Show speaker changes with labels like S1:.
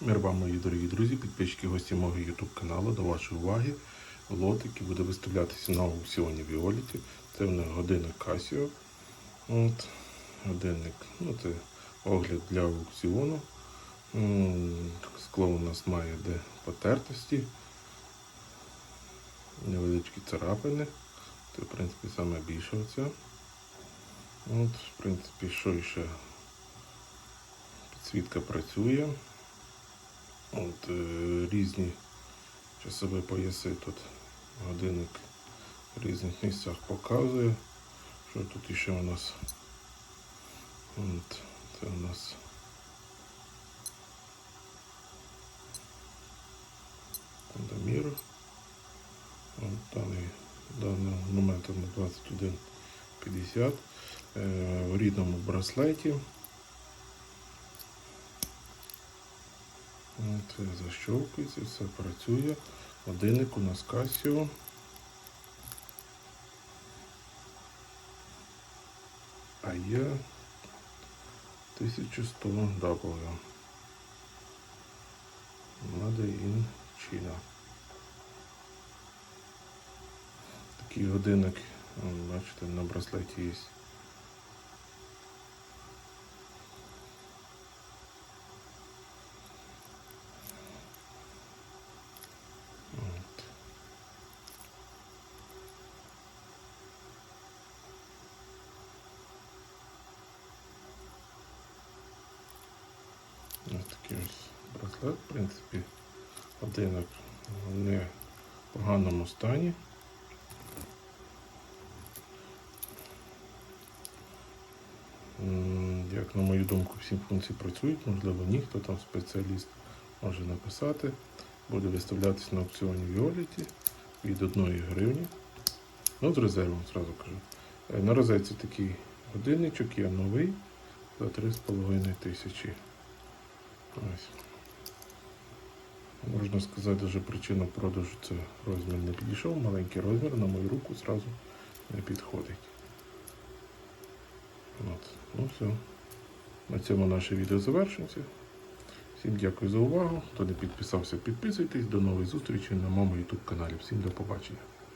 S1: Мир вам, мої дорогі друзі, підписчики, гості мого YouTube каналу. До вашої уваги лот, який буде виставлятися на аукціоні Віоліті. Це в них годинник Casio. От, годинник, ну це огляд для аукціону. Скло у нас має де потертості, невеличкі царапини. Це, в принципі, саме більше оця. От, в принципі, що ще підсвітка працює. От, е, різні часові пояси тут годинник в різних місцях показує. Що тут іще у нас? От, це у нас Кондомір. Даний, даний момент на 21.50 е, в рідному браслеті. Це защовкується, все працює. Годинник у нас Casio. А є 1100 W. Made in China. Такий годинник, бачите, на браслеті є. Ось такий ось браслет, в принципі, годинник в не поганому стані. Як на мою думку, всі функції працюють, можливо, ні, хто там спеціаліст може написати. Буде виставлятися на аукціоні Віоліті від 1 гривні. Ну, з резервом, зразу кажу. Е, На розетці такий годинничок є новий за 3,5 тисячі. Ось. Можна сказати, даже причина продажу це розмір не підійшов. Маленький розмір на мою руку зразу не підходить. От. Ну все. На цьому наше відео завершується. Всім дякую за увагу. Хто не підписався, підписуйтесь. До нової зустрічі на моєму YouTube каналі. Всім до побачення.